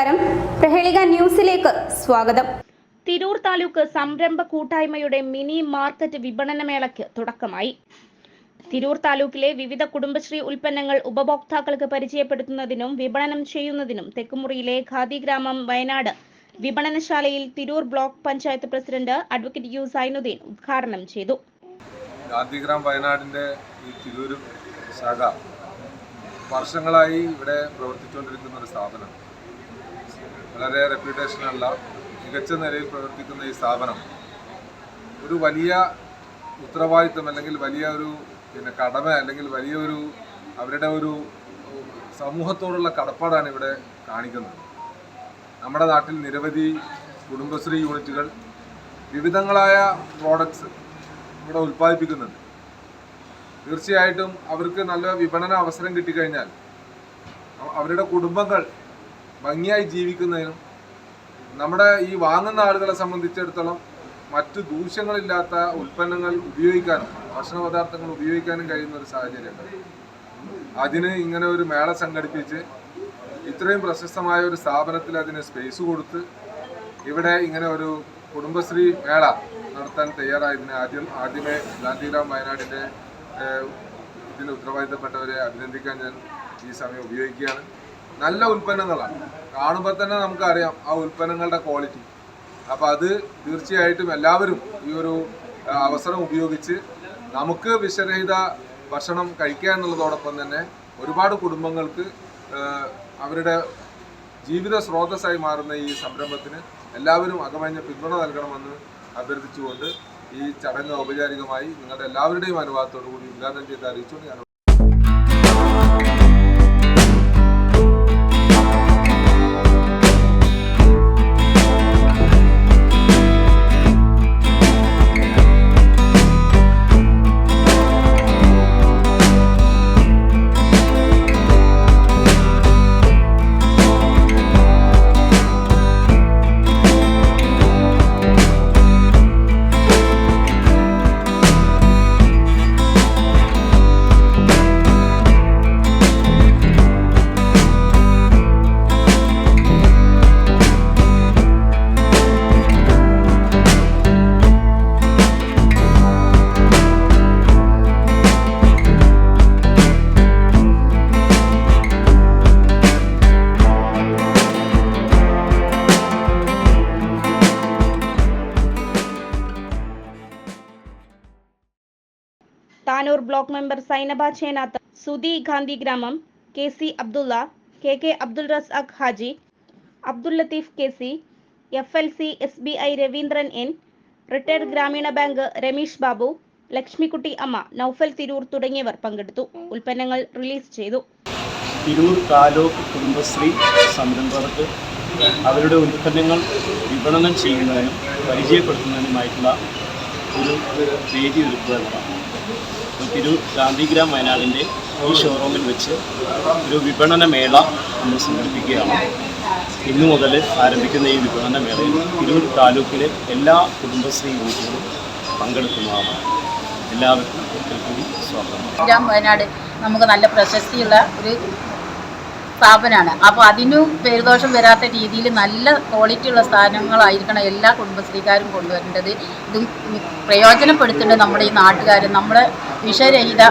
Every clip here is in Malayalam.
നമസ്കാരം. പ്രഹേളിക ന്യൂസിലേക്ക് സ്വാഗതം. തിരൂർ താലൂക്ക് സംരംഭ കൂട്ടായ്മയുടെ മിനി മാർക്കറ്റ് വിപണന മേളയ്ക്ക് തുടക്കമായി. തിരൂർ താലൂക്കിലെ വിവിധ കുടുംബശ്രീ ഉൽപ്പന്നങ്ങൾ ഉപഭോക്താക്കൾക്ക് പരിചയപ്പെടുത്തുന്നതിനും വിപണനം ചെയ്യുന്നതിനും തെക്കുമുറിയിലെ ഖാദി ഗ്രാമം Wayanad വിപണനശാലയിൽ Tirur block panchayat president advocate U Zainuddin ഉദ്ഘാടനം ചെയ്തു. ഗാന്ധിഗ്രാം വയനാടിന്റെ ഈ തിരൂർ ശാഖ വർഷങ്ങളായി ഇവിടെ പ്രവർത്തിച്ചുകൊണ്ടിരിക്കുന്ന ഒരു സ്ഥാപനം വളരെ റെപ്യൂട്ടേഷനുള്ള മികച്ച നിലയിൽ പ്രവർത്തിക്കുന്ന ഈ സ്ഥാപനം ഒരു വലിയ ഉത്തരവാദിത്വം അല്ലെങ്കിൽ വലിയ ഒരു പിന്നെ കടമ അല്ലെങ്കിൽ വലിയൊരു അവരുടെ ഒരു സമൂഹത്തോടുള്ള കടപ്പാടാണ് ഇവിടെ കാണിക്കുന്നത്. നമ്മുടെ നാട്ടിൽ നിരവധി കുടുംബശ്രീ യൂണിറ്റുകൾ വിവിധങ്ങളായ പ്രോഡക്ട്സ് ഇവിടെ ഉൽപ്പാദിപ്പിക്കുന്നുണ്ട്. തീർച്ചയായിട്ടും അവർക്ക് നല്ല വിപണന അവസരം കിട്ടിക്കഴിഞ്ഞാൽ അവ- അവരുടെ കുടുംബങ്ങൾ ഭംഗിയായി ജീവിക്കുന്നതിനും നമ്മുടെ ഈ വാങ്ങുന്ന ആളുകളെ സംബന്ധിച്ചിടത്തോളം മറ്റു ദൂഷ്യങ്ങളില്ലാത്ത ഉൽപ്പന്നങ്ങൾ ഉപയോഗിക്കാനും ഭക്ഷണ പദാർത്ഥങ്ങൾ ഉപയോഗിക്കാനും കഴിയുന്ന ഒരു സാഹചര്യമുണ്ട്. അതിന് ഇങ്ങനെ ഒരു മേള സംഘടിപ്പിച്ച് ഇത്രയും പ്രശസ്തമായ ഒരു സ്ഥാപനത്തിൽ അതിന് സ്പേസ് കൊടുത്ത് ഇവിടെ ഇങ്ങനെ ഒരു കുടുംബശ്രീ മേള നടത്താൻ തയ്യാറായതിന് ആദ്യം ആദ്യമേ ഗാന്ധിഗ്രാം വയനാടിന്റെ ഇതിന് ഉത്തരവാദിത്തപ്പെട്ടവരെ അഭിനന്ദിക്കാൻ ഞാൻ ഈ സമയം ഉപയോഗിക്കുകയാണ്. നല്ല ഉൽപ്പന്നങ്ങളാണ്. കാണുമ്പോൾ തന്നെ നമുക്കറിയാം ആ ഉൽപ്പന്നങ്ങളുടെ ക്വാളിറ്റി അപ്പോൾ അത് തീർച്ചയായിട്ടും എല്ലാവരും ഈ ഒരു അവസരം ഉപയോഗിച്ച് നമുക്ക് വിഷരഹിത ഭക്ഷണം കഴിക്കുക എന്നുള്ളതോടൊപ്പം തന്നെ ഒരുപാട് കുടുംബങ്ങൾക്ക് അവരുടെ ജീവിത സ്രോതസ്സായി മാറുന്ന ഈ സംരംഭത്തിന് എല്ലാവരും അകമഞ്ഞ പിന്തുണ നൽകണമെന്ന് അഭ്യർത്ഥിച്ചുകൊണ്ട് ഈ ചടങ്ങ് ഔപചാരികമായി നിങ്ങളുടെ എല്ലാവരുടെയും അനുവാദത്തോടു കൂടി ഉദ്ഘാടനം ചെയ്ത് അറിയിച്ചുകൊണ്ട് ഞാൻ Tanur block member Zainaba Chenath Sudhi Gandhigramam K C Abdulla K K Abdul Razak Haji Abdul Latheef K C F L C S B I Raveendran N retired ഗ്രാമീണ ബാങ്ക് രമേശ് ബാബു ലക്ഷ്മിക്കുട്ടി അമ്മ നൌഫൽ തിരൂർ തുടങ്ങിയവർ പങ്കെടുത്തു. ഉൽപ്പന്നങ്ങൾ റിലീസ് ചെയ്തു. തിരൂർ താലൂക്ക് കുടുംബശ്രീ സംരംഭകർക്ക് അവരുടെ ഉൽപ്പന്നങ്ങൾ വിപണനം ചെയ്യുന്നതിനും പരിചയപ്പെടുത്തുന്നതിനുമായിട്ടുള്ള ഒരു വേദി ഒരുക്കുക എന്നതാണ്. തിരൂർ ഗാന്ധിഗ്രാം വയനാടിന്റെ ഈ ഷോറൂമിൽ വെച്ച് ഒരു വിപണന മേള നമ്മൾ സംഘടിപ്പിക്കുകയാണ്. ഇന്നു മുതൽ ആരംഭിക്കുന്ന ഈ വിപണന മേളയിൽ തിരൂർ താലൂക്കിലെ എല്ലാ കുടുംബശ്രീ യൂണിറ്റുകളും പങ്കെടുക്കുന്നതാണ്. എല്ലാവർക്കും ഒരിക്കൽ കൂടി സ്വാഗതം. വയനാട് നമുക്ക് നല്ല പ്രശസ്തിയുള്ള ഒരു സ്ഥാപനമാണ് അപ്പോൾ അതിനും പേരുദോഷം വരാത്ത രീതിയിൽ നല്ല ക്വാളിറ്റി ഉള്ള സ്ഥാനങ്ങളായിരിക്കണം എല്ലാ കുടുംബശ്രീക്കാരും കൊണ്ടുവരേണ്ടത്. ഇതും പ്രയോജനപ്പെടുത്തേണ്ടത് നമ്മുടെ ഈ നാട്ടുകാർ നമ്മുടെ വിഷരഹിത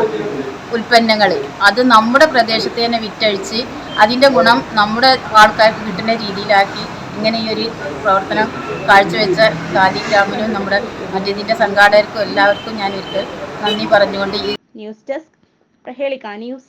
ഉൽപ്പന്നങ്ങൾ അത് നമ്മുടെ പ്രദേശത്ത് തന്നെ വിറ്റഴിച്ച് അതിന്റെ ഗുണം നമ്മുടെ ആൾക്കാർക്ക് കിട്ടുന്ന രീതിയിലാക്കി ഇങ്ങനെ ഈ ഒരു പ്രവർത്തനം കാഴ്ചവെച്ച ഖാദി ഗ്രാമിനും നമ്മുടെ മറ്റേതിന്റെ സംഘാടകർക്കും എല്ലാവർക്കും ഞാൻ ഒരിക്കൽ നന്ദി പറഞ്ഞുകൊണ്ട് ഈ ന്യൂസ് ഡെസ്ക് പ്രഹേളിക ന്യൂസ്.